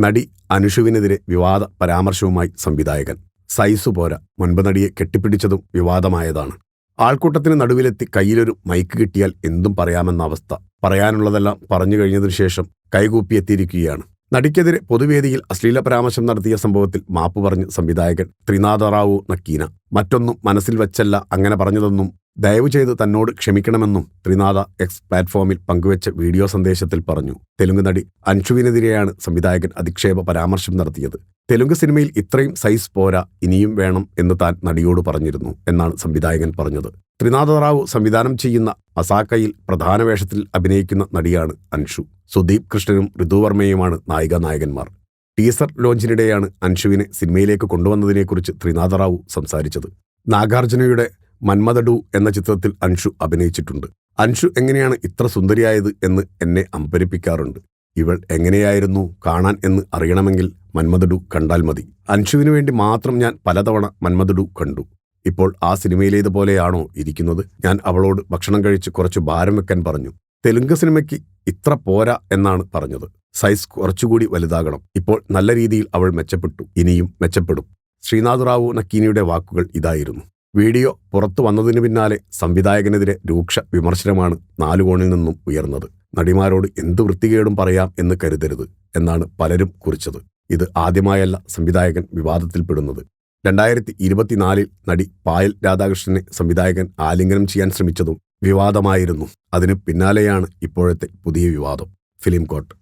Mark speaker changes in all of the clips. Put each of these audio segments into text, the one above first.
Speaker 1: നടി അനുഷുവിനെതിരെ വിവാദ പരാമർശവുമായി സംവിധായകൻ. സൈസു പോര മുൻപ് നടിയെ കെട്ടിപ്പിടിച്ചതും വിവാദമായതാണ്. ആൾക്കൂട്ടത്തിന് നടുവിലെത്തി കയ്യിലൊരു മൈക്ക് കിട്ടിയാൽ എന്തും പറയാമെന്ന അവസ്ഥ പറയാനുള്ളതെല്ലാം പറഞ്ഞു കഴിഞ്ഞതിനു ശേഷം കൈകൂപ്പിയെത്തിയിരിക്കുകയാണ്. നടിക്കെതിരെ പൊതുവേദിയിൽ അശ്ലീല പരാമർശം നടത്തിയ സംഭവത്തിൽ മാപ്പ് പറഞ്ഞ് സംവിധായകൻ ത്രിനാഥറാവു നക്കീന. മറ്റൊന്നും മനസ്സിൽ വച്ചല്ല അങ്ങനെ പറഞ്ഞതെന്നും ദയവ് ചെയ്ത് തന്നോട് ക്ഷമിക്കണമെന്നും ത്രിനാഥ എക്സ് പ്ലാറ്റ്ഫോമിൽ പങ്കുവച്ച വീഡിയോ സന്ദേശത്തിൽ പറഞ്ഞു. തെലുങ്ക് നടി അൻഷുവിനെതിരെയാണ് സംവിധായകൻ അധിക്ഷേപ പരാമർശം നടത്തിയത്. തെലുങ്ക് സിനിമയിൽ ഇത്രയും സൈസ് പോരാ ഇനിയും വേണം എന്ന് താൻ നടിയോട് പറഞ്ഞിരുന്നു എന്നാണ് സംവിധായകൻ പറഞ്ഞത്. ത്രിനാഥ റാവു സംവിധാനം ചെയ്യുന്ന അസാക്കയിൽ പ്രധാന വേഷത്തിൽ അഭിനയിക്കുന്ന നടിയാണ് അൻഷു. സുദീപ് കൃഷ്ണനും ഋതുവർമ്മയുമാണ് നായിക നായകന്മാർ. ടീസർ ലോഞ്ചിനിടെയാണ് അൻഷുവിനെ സിനിമയിലേക്ക് കൊണ്ടുവന്നതിനെക്കുറിച്ച് ത്രിനാഥ റാവു സംസാരിച്ചത്. നാഗാർജുനയുടെ മന്മദഡു എന്ന ചിത്രത്തിൽ അൻഷു അഭിനയിച്ചിട്ടുണ്ട്. അൻഷു എങ്ങനെയാണ് ഇത്ര സുന്ദരിയായത് എന്ന് എന്നെ അമ്പരിപ്പിക്കാറുണ്ട്. ഇവൾ എങ്ങനെയായിരുന്നു കാണാൻ എന്ന് അറിയണമെങ്കിൽ മന്മദഡു കണ്ടാൽ മതി. അൻഷുവിനു വേണ്ടി മാത്രം ഞാൻ പലതവണ മന്മദഡു കണ്ടു. ഇപ്പോൾ ആ സിനിമയിലേതുപോലെയാണോ ഇരിക്കുന്നത്? ഞാൻ അവളോട് ഭക്ഷണം കഴിച്ച് കുറച്ച് ഭാരം വെക്കാൻ പറഞ്ഞു. തെലുങ്ക് സിനിമയ്ക്ക് ഇത്ര പോരാ എന്നാണ് പറഞ്ഞത്. സൈസ് കുറച്ചുകൂടി വലുതാകണം. ഇപ്പോൾ നല്ല രീതിയിൽ അവൾ മെച്ചപ്പെട്ടു. ഇനിയും മെച്ചപ്പെടും. ശ്രീനാഥ് റാവു നക്കീനിയുടെ വാക്കുകൾ ഇതായിരുന്നു. വീഡിയോ പുറത്തു വന്നതിനു പിന്നാലെ സംവിധായകനെതിരെ രൂക്ഷ വിമർശനമാണ് നാലുകോണിൽ നിന്നും ഉയർന്നത്. നടിമാരോട് എന്ത് വൃത്തികേടും പറയാം എന്ന് കരുതരുത് എന്നാണ് പലരും കുറിച്ചത്. ഇത് ആദ്യമായല്ല സംവിധായകൻ വിവാദത്തിൽപ്പെടുന്നത് രണ്ടായിരത്തി ഇരുപത്തിനാലിൽ നടി പായൽ രാധാകൃഷ്ണനെ സംവിധായകൻ ആലിംഗനം ചെയ്യാൻ ശ്രമിച്ചതും വിവാദമായിരുന്നു. അതിനു പിന്നാലെയാണ് ഇപ്പോഴത്തെ പുതിയ വിവാദം. Film coat.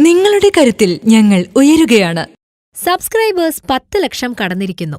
Speaker 2: നിങ്ങളുടെ കരുത്തിൽ ഞങ്ങൾ ഉയരുകയാണ്.
Speaker 3: സബ്സ്ക്രൈബേഴ്സ് പത്ത് ലക്ഷം കടന്നിരിക്കുന്നു.